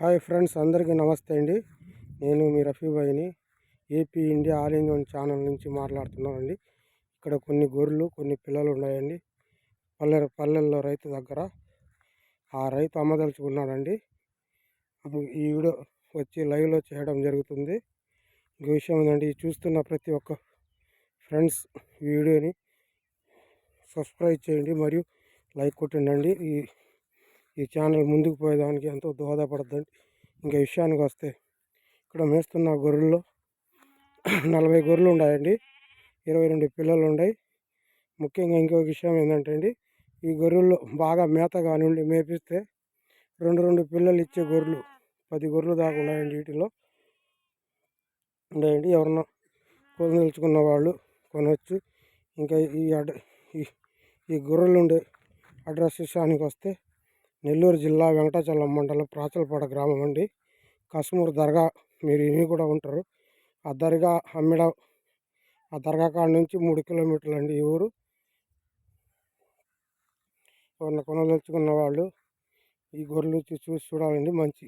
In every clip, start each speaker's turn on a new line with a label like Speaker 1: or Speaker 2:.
Speaker 1: Hi friends అందరికీ నమస్తే అండి. నేను మీ రఫీబాయిని AP India all Indian channel నుంచి మాట్లాడుతున్నానండి. ఇక్కడ కొన్ని గొర్రెలు కొన్ని పిల్లలు ఉన్నాయండి. పల్లె పల్లెల్లో రైతు దగ్గర ఆ రైతు అమ్మదలుచుకున్నాడండి. ఈ వీడియో వచ్చి లైవ్లో చేయడం జరుగుతుంది. ఇంకో విషయం ఏంటంటే చూస్తున్న ప్రతి ఒక్క ఫ్రెండ్స్ వీడియోని సబ్స్క్రైబ్ చేయండి మరియు లైక్ కొట్టండి. ఈ ఈ ఛానల్ ముందుకు పోయేదానికి ఎంతో దోహదపడుతుంది ఇంకా విషయానికి వస్తే ఇక్కడ మేస్తున్న గొర్రెల్లో నలభై గొర్రెలు ఉన్నాయండి. ఇరవై రెండు పిల్లలు ఉన్నాయి. ముఖ్యంగా ఇంకొక విషయం ఏంటంటే అండి ఈ గొర్రెల్లో బాగా మేత కానివ్వండి మేపిస్తే రెండు రెండు పిల్లలు ఇచ్చే గొర్రెలు పది గొర్రెలు దాకా ఉన్నాయండి వీటిలో ఉన్నాయండి. ఎవరన్నా కొనదలుచుకున్న వాళ్ళు కొనవచ్చు ఇంకా ఈ అడ్ ఈ గొర్రెలు ఉండే అడ్రస్ విషయానికి వస్తే నెల్లూరు జిల్లా వెంకటాచలం మండలం ప్రాచలపాడ గ్రామం అండి. కసుమూరు దర్గా మీరు ఇవి కూడా ఉంటారు. ఆ దర్గా అమ్మిడ ఆ దర్గా కాడ నుంచి మూడు కిలోమీటర్లు అండి ఈ ఊరు. ఎవరిన కొనదలుచుకున్న వాళ్ళు ఈ గొర్రెలు చూసి చూడాలండి మంచి.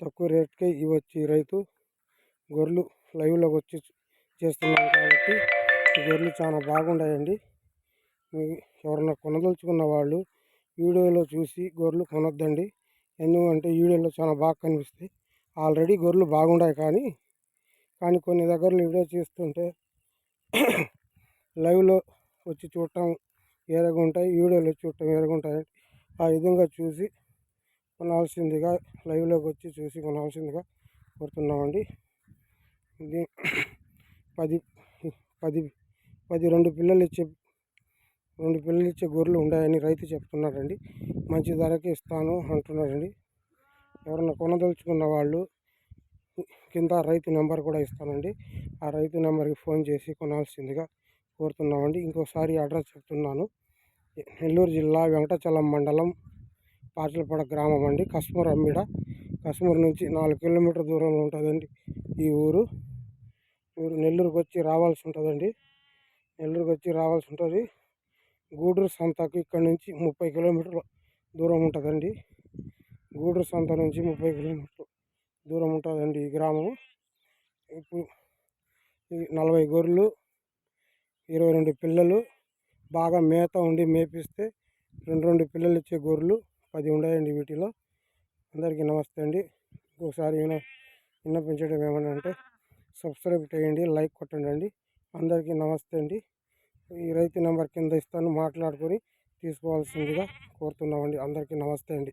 Speaker 1: తక్కువ రేట్కే ఇవి వచ్చి రైతు గొర్రెలు లైవ్లోకి వచ్చి చేస్తున్నాం కాబట్టి ఈ గొర్రెలు చాలా బాగున్నాయండి ఎవరన్నా కొనదలుచుకున్న వాళ్ళు వీడియోలో చూసి గొర్రెలు కొనొద్దండి. ఎందుకంటే వీడియోలో చాలా బాగా కనిపిస్తాయి. ఆల్రెడీ గొర్రెలు బాగున్నాయి కానీ కానీ కొన్ని దగ్గరలో వీడియో చూస్తుంటే లైవ్లో వచ్చి చూడటం వేరేగా ఉంటాయి. వీడియోలో చూడటం వేరేగా ఉంటాయి. ఆ విధంగా చూసి కొనాల్సిందిగా లైవ్లోకి వచ్చి చూసి కొనాల్సిందిగా కోరుతున్నామండి. ఇది పది పది పది రెండు పిల్లలు ఇచ్చే రెండు పిల్లలు ఇచ్చే గొర్రెలు ఉన్నాయని రైతు చెప్తున్నారండి మంచి ధరకి ఇస్తాను అంటున్నారండి ఎవరన్నా కొనదలుచుకున్న వాళ్ళు కింద రైతు నెంబర్ కూడా ఇస్తానండి. ఆ రైతు నెంబర్కి ఫోన్ చేసి కొనాల్సిందిగా కోరుతున్నామండి. ఇంకోసారి అడ్రస్ చెప్తున్నాను. నెల్లూరు జిల్లా వెంకటచలం మండలం పాచలపడ గ్రామం అండి. కస్మూర్ అమ్మిడ. కస్మూర్ నుంచి నాలుగు కిలోమీటర్ దూరంలో ఉంటుందండి ఈ ఊరు. ఊరు నెల్లూరుకి వచ్చి రావాల్సి ఉంటుందండి. నెల్లూరుకి వచ్చి రావాల్సి ఉంటుంది. గూడూరు సంతకు ఇక్కడ నుంచి ముప్పై కిలోమీటర్ల దూరం ఉంటుందండి. గూడూరు సంత నుంచి ముప్పై కిలోమీటర్లు దూరం ఉంటుందండి ఈ గ్రామం. ఇప్పుడు నలభై గొర్రెలు ఇరవై రెండు పిల్లలు బాగా మేత ఉండి మేపిస్తే రెండు రెండు పిల్లలు ఇచ్చే గొర్రెలు పది ఉన్నాయండి వీటిలో. అందరికీ నమస్తే అండి. ఇంకోసారి విన్నపించడం ఏమన్నా సబ్స్క్రైబ్ చేయండి లైక్ కొట్టండి అందరికీ నమస్తే అండి. ఈ రైతు నెంబర్ కింద ఇస్తాను మాట్లాడుకొని తీసుకోవాల్సిందిగా కోరుతున్నామండి. అందరికీ నమస్తే అండి.